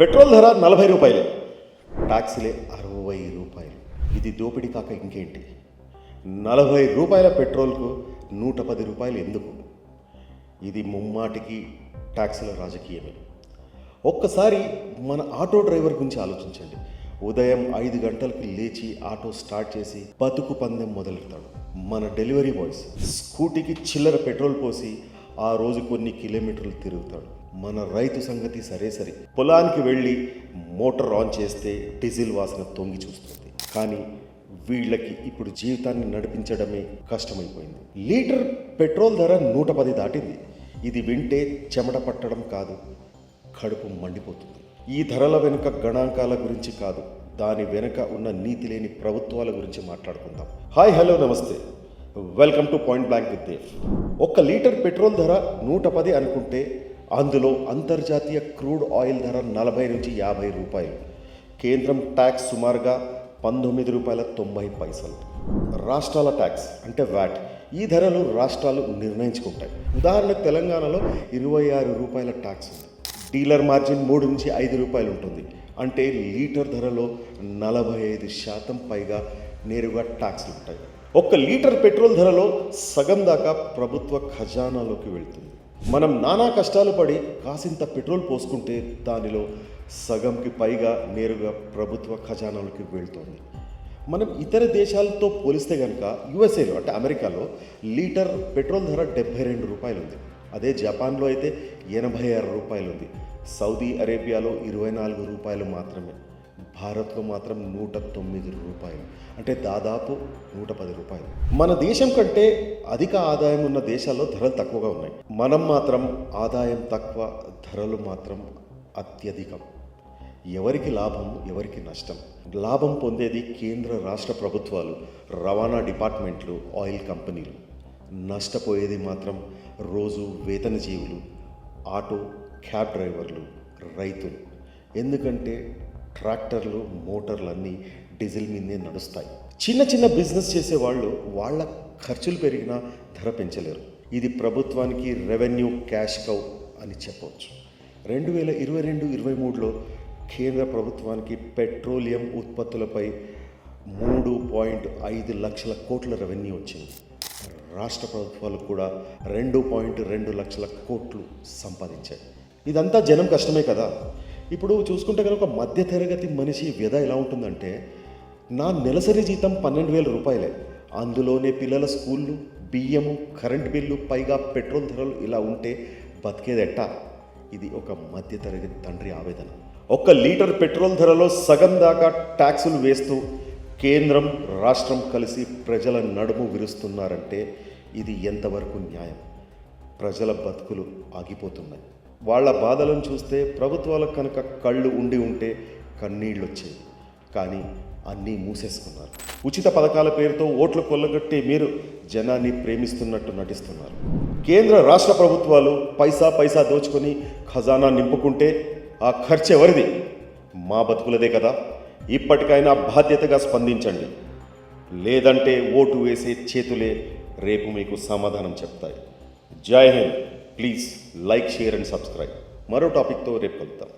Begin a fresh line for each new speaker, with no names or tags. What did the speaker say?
Petrol ధర నలభై రూపాయలే. ట్యాక్సీలే అరవై రూపాయలు. ఇది దోపిడీ కాక ఇంకేంటి? నలభై రూపాయల పెట్రోల్కు నూట పది రూపాయలు ఎందుకు? ఇది ముమ్మాటికి ట్యాక్సీల రాజకీయమే. ఒక్కసారి మన ఆటో డ్రైవర్ గురించి ఆలోచించండి. ఉదయం ఐదు గంటలకు లేచి ఆటో స్టార్ట్ చేసి బతుకు పందెం మొదలెడతాడు. మన డెలివరీ బాయ్స్ స్కూటీకి చిల్లర పెట్రోల్ పోసి ఆ రోజు కొన్ని కిలోమీటర్లు తిరుగుతాడు. మన రైతు సంగతి సరే సరే. పొలానికి వెళ్ళి మోటార్ ఆన్ చేస్తే డీజిల్ వాసన తొంగి చూస్తుంది. కానీ వీళ్ళకి ఇప్పుడు జీవితాన్ని నడిపించడమే కష్టమైపోయింది. లీటర్ పెట్రోల్ ధర నూట పది దాటింది. ఇది వింటే చెమట పట్టడం కాదు కడుపు మండిపోతుంది. ఈ ధరల వెనుక గణాంకాల గురించి కాదు దాని వెనుక ఉన్న నీతి లేని ప్రభుత్వాల గురించి మాట్లాడుకుందాం. హాయ్ హలో నమస్తే. Welcome to point blank with Dev. ఒక్క లీటర్ పెట్రోల్ ధర నూట పది అనుకుంటే అందులో అంతర్జాతీయ క్రూడ్ ఆయిల్ ధర నలభై నుంచి యాభై రూపాయలు. కేంద్రం ట్యాక్స్ సుమారుగా పంతొమ్మిది రూపాయల తొంభై పైసలు. రాష్ట్రాల ట్యాక్స్ అంటే వ్యాట్ ఈ ధరలు రాష్ట్రాలు నిర్ణయించుకుంటాయి. ఉదాహరణకు తెలంగాణలో ఇరవై ఆరు రూపాయల ట్యాక్స్ ఉంది. డీలర్ మార్జిన్ మూడు నుంచి ఐదు రూపాయలు ఉంటుంది. అంటే లీటర్ ధరలో నలభై ఐదు శాతం పైగా నేరుగా ట్యాక్స్లు ఉంటాయి. ఒక్క లీటర్ పెట్రోల్ ధరలో సగం దాకా ప్రభుత్వ ఖజానాలోకి వెళ్తుంది. మనం నానా కష్టాలు పడి కాసింత పెట్రోల్ పోసుకుంటే దానిలో సగంకి పైగా నేరుగా ప్రభుత్వ ఖజానాలకి వెళ్తుంది. మనం ఇతర దేశాలతో పోలిస్తే కనుక యుఎస్ఏలో అంటే అమెరికాలో లీటర్ పెట్రోల్ ధర డెబ్బై రెండు రూపాయలు ఉంది అదే జపాన్లో అయితే ఎనభై ఆరు రూపాయలు ఉంది సౌదీ అరేబియాలో ఇరవై నాలుగు రూపాయలు మాత్రమే. భారత్లో మాత్రం నూట తొమ్మిది రూపాయలు. అంటే దాదాపు నూట పది రూపాయలు. మన దేశం కంటే అధిక ఆదాయం ఉన్న దేశాల్లో ధరలు తక్కువగా ఉన్నాయి. మనం మాత్రం ఆదాయం తక్కువ ధరలు మాత్రం అత్యధికం. ఎవరికి లాభం ఎవరికి నష్టం? లాభం పొందేది కేంద్ర రాష్ట్ర ప్రభుత్వాలు రవాణా డిపార్ట్మెంట్లు ఆయిల్ కంపెనీలు. నష్టపోయేది మాత్రం రోజు వేతన జీవులు ఆటో క్యాబ్ డ్రైవర్లు రైతులు. ఎందుకంటే ట్రాక్టర్లు మోటార్లు అన్నీ డీజిల్ మీదే నడుస్తాయి. చిన్న చిన్న బిజినెస్ చేసే వాళ్ళు వాళ్ళ ఖర్చులు పెరిగినా ధర పెంచలేరు. ఇది ప్రభుత్వానికి రెవెన్యూ క్యాష్ కౌ అని చెప్పవచ్చు. రెండు వేల ఇరవై రెండు ఇరవై మూడులో కేంద్ర ప్రభుత్వానికి పెట్రోలియం ఉత్పత్తులపై మూడు పాయింట్ ఐదు లక్షల కోట్ల రెవెన్యూ వచ్చింది. రాష్ట్ర ప్రభుత్వాలు కూడా రెండు పాయింట్ రెండు లక్షల కోట్లు సంపాదించాయి. ఇదంతా జనం కష్టమే కదా. ఇప్పుడు చూసుకుంటే కనుక ఒక మధ్యతరగతి మనిషి వ్యధ ఎలా ఉంటుందంటే నా నెలసరి జీతం పన్నెండు వేల రూపాయలే. అందులోనే పిల్లల స్కూళ్ళు బియ్యము కరెంట్ బిల్లు పైగా పెట్రోల్ ధరలు ఇలా ఉంటే బతికేదెట్టా? ఇది ఒక మధ్యతరగతి తండ్రి ఆవేదన. ఒక్క లీటర్ పెట్రోల్ ధరలో సగం దాకా ట్యాక్సులు వేస్తూ కేంద్రం రాష్ట్రం కలిసి ప్రజల నడుము విరుస్తున్నారంటే ఇది ఎంతవరకు న్యాయం? ప్రజల బతుకులు ఆగిపోతున్నాయి. వాళ్ళ బాధలను చూస్తే ప్రభుత్వాలకు కనుక కళ్ళు ఉండి ఉంటే కన్నీళ్ళు వచ్చేవి కానీ అన్నీ మూసేసుకున్నారు. ఉచిత పథకాల పేరుతో ఓట్లు కొల్లగొట్టి మీరు జనాన్ని ప్రేమిస్తున్నట్టు నటిస్తున్నారు. కేంద్ర రాష్ట్ర ప్రభుత్వాలు పైసా పైసా దోచుకొని ఖజానా నింపుకుంటే ఆ ఖర్చు ఎవరిది? మా బతుకులదే కదా. ఇప్పటికైనా బాధ్యతగా స్పందించండి. లేదంటే ఓటు వేసే చేతులే రేపు మీకు సమాధానం చెప్తాయి. జై Hind. Please like share and subscribe. మరో టాపిక్తో రేపు కలుద్దాం.